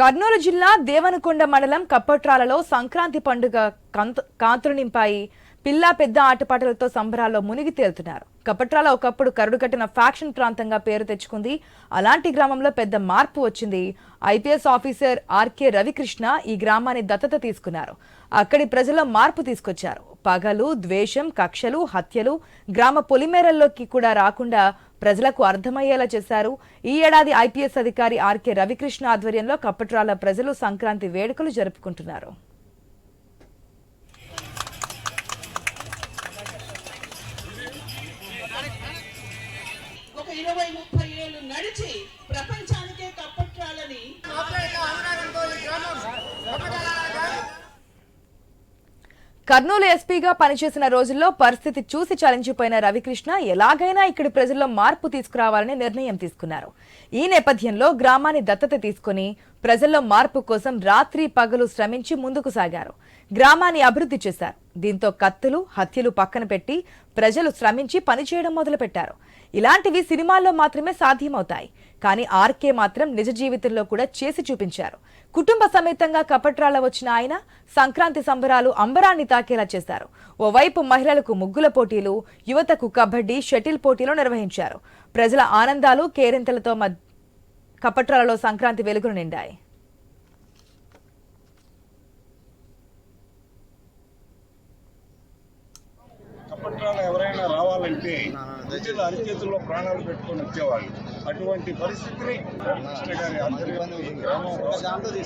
కర్నూలు జిల్లా దేవనకొండ మండలం కప్పట్రాలలో సంక్రాంతి పండుగ కాంతులు నింపాయి. పిల్ల పెద్ద ఆటపాటలతో సంబరాల్లో మునిగి తేలుతున్నారు. కప్పట్రాల ఒకప్పుడు కరుడుగట్టిన ఫ్యాక్షన్ ప్రాంతంగా పేరు తెచ్చుకుంది. అలాంటి గ్రామంలో పెద్ద మార్పు వచ్చింది. ఐపీఎస్ ఆఫీసర్ ఆర్కే రవికృష్ణ ఈ గ్రామాన్ని దత్తత తీసుకున్నారు. అక్కడి ప్రజల్లో మార్పు తీసుకొచ్చారు. పగలు ద్వేషం కక్షలు హత్యలు గ్రామ పొలిమేరల్లోకి కూడా రాకుండా ప్రజలకు అర్థమయ్యేలా చేశారు. ఈ ఏడాది ఐపీఎస్ అధికారి ఆర్కే రవికృష్ణ ఆధ్వర్యంలో కప్పట్రాల ప్రజలు సంక్రాంతి వేడుకలు జరుపుకుంటున్నారు. ఇరవై ముప్పై ఏళ్ళు నడిచి ప్రపంచ కర్నూలు ఎస్పీగా పనిచేసిన రోజుల్లో పరిస్థితి చూసి చలించిపోయిన రవికృష్ణ ఎలాగైనా ఇక్కడి ప్రజల్లో మార్పు తీసుకురావాలని నిర్ణయం తీసుకున్నారు. ఈ నేపథ్యంలో గ్రామాన్ని దత్తత తీసుకుని ప్రజల్లో మార్పు కోసం రాత్రి పగలు శ్రమించి ముందుకు సాగారు. గ్రామాన్ని అభివృద్ధి చేశారు. దీంతో కత్తులు హత్యలు పక్కన పెట్టి ప్రజలు శ్రమించి పనిచేయడం మొదలుపెట్టారు. ఇలాంటివి సినిమాల్లో మాత్రమే సాధ్యమవుతాయి. కానీ ఆర్కే మాత్రం నిజ జీవితంలో కూడా చేసి చూపించారు. కుటుంబ సమేతంగా కపట్రాల వచ్చిన ఆయన సంక్రాంతి సంబరాలు అంబరాన్ని తాకేలా చేశారు. ఓవైపు మహిళలకు ముగ్గుల పోటీలు యువతకు కబడ్డీ షటిల్ పోటీలు నిర్వహించారు. ప్రజల ఆనందాలు కేరింతలతో కపట్రాలలో సంక్రాంతి వెలుగులు నిండాయి కప్పట్రాలు రావాలంటే ప్రజలు అరిచేతుల్లో ప్రాణాలు పెట్టుకొని వచ్చేవాళ్ళు. అటువంటి పరిస్థితిని కృష్ణ గారి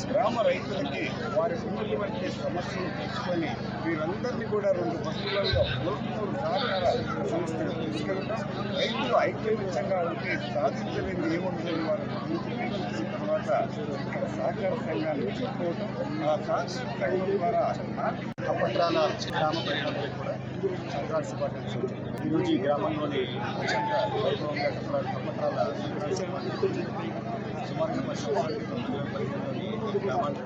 గ్రామ రైతులకి వారి వచ్చే సమస్యలు తెచ్చుకొని వీరందరినీ కూడా రెండు బస్సులలో మూడు సహకార సంస్థలు తీసుకెళ్ళటం రైతులు ఐక్యమత్యంగా ఉంటే సాధించలేని ఏముంటుందని వారు తర్వాత ఇక్కడ సహకార సంఘాన్ని ఆ సహకార సంఘం ద్వారా కప్పట్రాల గ్రామ ప్రజలందరికీ కూడా సంక్రాంతి శుభాకాంక్షలు ఈరోజు ఈ గ్రామంలోని అత్యంత వైభవంగా సుమారు ముప్పై గ్రామాలు